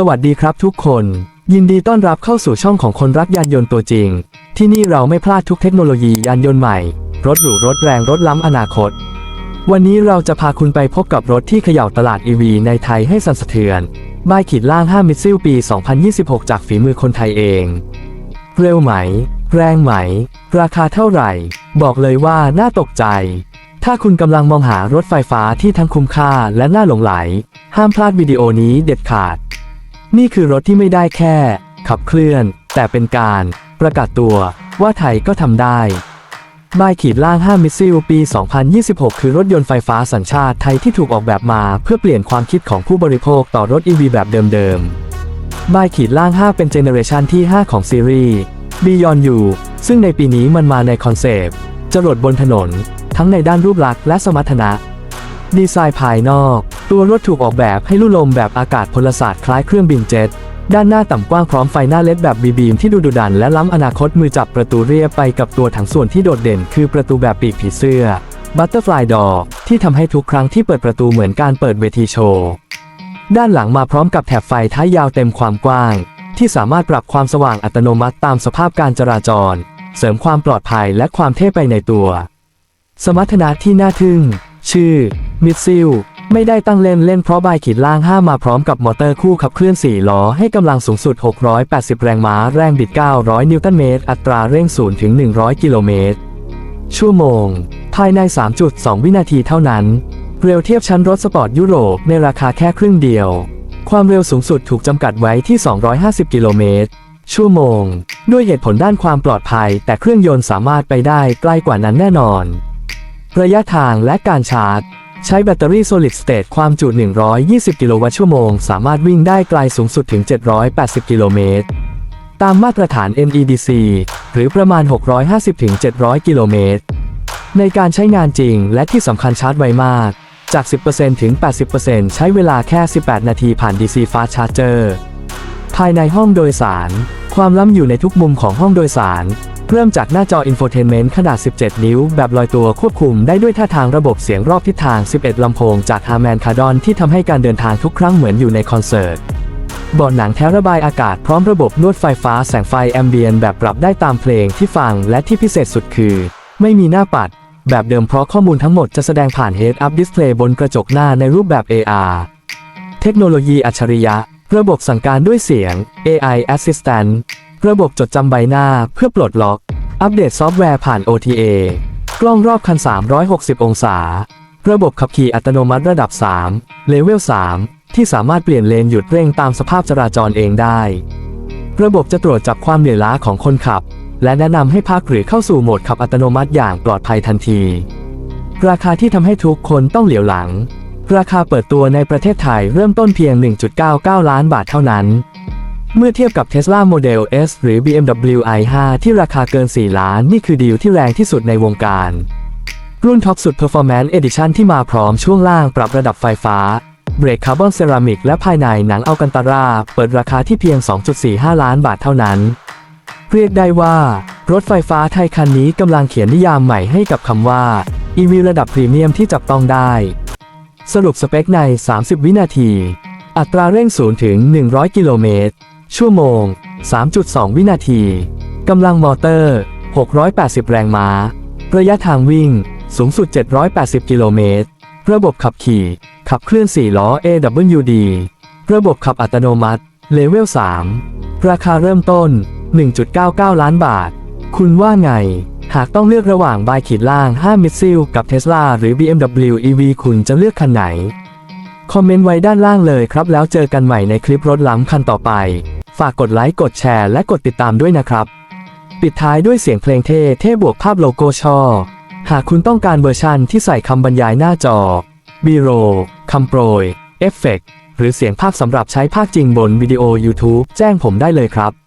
สวัสดีครับทุกคน ยินดีต้อนรับเข้าสู่ช่องของคนรักยานยนต์ตัวจริง ที่นี่เราไม่พลาดทุกเทคโนโลยียานยนต์ใหม่ รถหรูรถแรงรถล้ำอนาคต วันนี้เราจะพาคุณไปพบกับรถที่เขย่าตลาด EV ในไทยให้สั่นสะเทือนบายขีดล่าง 5 มิซิลปี 2026 จากฝีมือคนไทยเอง เร็วไหม แรงไหม ราคาเท่าไหร่ บอกเลยว่าน่าตกใจ ถ้าคุณกำลังมองหารถไฟฟ้าที่ทั้งคุ้มค่าและน่าหลงไหล ห้ามพลาดวิดีโอนี้เด็ดขาด นี่คือรถที่ไม่ได้แค่ ขับเคลื่อน แต่เป็นการประกาศตัวว่าไทยก็ทำได้บายขีดล่าง 5 มิสซิลปี 2026 คือรถยนต์ไฟฟ้าสัญชาติไทยที่ถูกออกแบบมาเพื่อเปลี่ยนความคิดของผู้บริโภคต่อรถ EV แบบเดิมๆบายขีดล่าง 5 เป็นเจเนอเรชันที่ 5 ของซีรีส์ Beyond You ซึ่งในปีนี้มันมาในคอนเซปต์จรดบนถนน ทั้งในด้านรูปลักษณ์และสมรรถนะ ดีไซน์ภายนอก ตัวรถถูกออกแบบให้ลู่ลมแบบอากาศพลศาสตร์คล้ายเครื่องบินเจ็ต ด้านหน้าต่ำกว้างพร้อมไฟหน้าเล็ดแบบบีบีมที่ดูดุดันและล้ำอนาคตมือจับประตูเรียบไปกับตัวถังส่วนที่โดดเด่นคือประตูแบบปีกผีเสื้อ Butterfly Door ที่ทำให้ทุกครั้งที่เปิดประตูเหมือนการเปิดเวทีโชว์ ด้านหลังมาพร้อมกับแถบไฟท้ายยาวเต็มความกว้าง ที่สามารถปรับความสว่างอัตโนมัติตามสภาพการจราจร เสริมความปลอดภัยและความเท่ไปในตัว สมรรถนะที่น่าทึ่ง ชื่อมิดซิล ไม่ได้ตั้งเล่นเล่นเพราะบายขีดล่าง 5 มาพร้อมกับมอเตอร์คู่ขับเคลื่อน 4 ล้อ ให้กำลังสูงสุด 680 แรงม้า แรงบิด 900 นิวตันเมตร อัตราเร่ง 0 ถึง 100 กิโลเมตร ชั่วโมง ภายใน 3.2 วินาทีเท่านั้น เร็วเทียบชั้นรถสปอร์ตยุโรปในราคาแค่ครึ่งเดียว ความเร็วสูงสุดถูกจำกัดไว้ที่ 250 กิโลเมตร ชั่วโมง ด้วยเหตุผลด้านความปลอดภัย แต่เครื่องยนต์สามารถไปได้ใกล้กว่านั้นแน่นอน ระยะทางและการชาร์จ ใช้แบตเตอรี่ Solid State ความจุ 120 กิโลวัตต์ชั่วโมง สามารถวิ่งได้ไกลสูงสุดถึง 780 กิโลเมตร ตามมาตรฐาน NEDC หรือประมาณ 650-700 กิโลเมตร ในการใช้งานจริงและที่สำคัญชาร์จไวมาก จาก 10%ถึง 80%ใช้เวลาแค่ 18 นาทีผ่าน DC Fast Charger ภายในห้องโดยสาร ความล้ำอยู่ในทุกมุมของห้องโดยสาร เริ่มจากหน้าจอ Infotainment ขนาด 17 นิ้ว แบบลอยตัวควบคุมได้ด้วยท่าทางระบบเสียงรอบทิศทาง 11 ลำโพงจาก Harman Kardon ที่ทำให้การเดินทางทุกครั้งเหมือนอยู่ในคอนเสิร์ตเบาะหนังแท้ระบายอากาศพร้อมระบบนวดไฟฟ้าแสงไฟแอมเบียนแบบปรับได้ตามเพลงที่ฟังและที่พิเศษสุดคือ ไม่มีหน้าปัด แบบเดิมเพราะข้อมูลทั้งหมดจะแสดงผ่าน Head Up Display บนกระจกหน้าในรูปแบบ AR เทคโนโลยีอัจฉริยะ ระบบสั่งการด้วยเสียง AI Assistant ระบบจดจำใบหน้าเพื่อปลดล็อก อัปเดตซอฟต์แวร์ผ่าน OTA กล้องรอบคัน 360 องศา ระบบขับขี่อัตโนมัติระดับ 3 เลเวล 3 ที่สามารถเปลี่ยนเลนหยุดเร่งตามสภาพจราจรเองได้ ระบบจะตรวจจับความเหนื่อยล้าของคนขับ และแนะนำให้พักหรือเข้าสู่โหมดขับอัตโนมัติอย่างปลอดภัยทันที ราคาที่ทำให้ทุกคนต้องเหลียวหลัง ราคาเปิดตัวในประเทศไทยเริ่มต้นเพียง 1.99 ล้านบาทเท่านั้น เมื่อเทียบกับ Tesla Model S หรือ BMW i5 ที่ราคาเกิน 4 ล้าน นี่คือดีลที่แรงที่สุดในวงการ รุ่นท็อปสุด Performance Edition ที่มาพร้อมช่วงล่างปรับระดับไฟฟ้า เบรกคาร์บอนเซรามิกและภายในหนังอัลกันตารา เปิดราคาที่เพียง 2.45 ล้านบาทเท่านั้น เรียกได้ว่า รถไฟฟ้าไทยคันนี้กำลังเขียนนิยามใหม่ให้กับคำว่า EV ระดับพรีเมียมที่จับต้องได้ สรุปสเปคใน 30 วินาที อัตราเร่ง0ถึง 100 กิโลเมตร ชั่วโมง 3.2 วินาที กำลังมอเตอร์ 680 แรงม้า ระยะทางวิ่ง สูงสุด 780 กิโลเมตร ระบบขับขี่ ขับเคลื่อน 4 ล้อ AWD ระบบขับอัตโนมัติ เลเวล 3 ราคาเริ่มต้น 1.99 ล้านบาท คุณว่าไง หากต้องเลือกระหว่างบายขีดล่าง 5 มิซิลกับ Tesla หรือ BMW EV คุณจะเลือกคันไหน คอมเมนต์ไว้ด้านล่างเลยครับแล้วเจอกันใหม่ในคลิปรถล้ำคันต่อไป ฝากกดไลค์ กดแชร์ และกดติดตามด้วยนะครับ ปิดท้ายด้วยเสียงเพลงเท่เท่บวกภาพโลโก้ช่อ หากคุณต้องการเวอร์ชันที่ใส่คำบรรยายหน้าจอบีโรคำโปรย เอฟเฟกต์หรือเสียงภาคสำหรับใช้ภาคจริงบนวิดีโอ YouTube แจ้งผมได้เลยครับ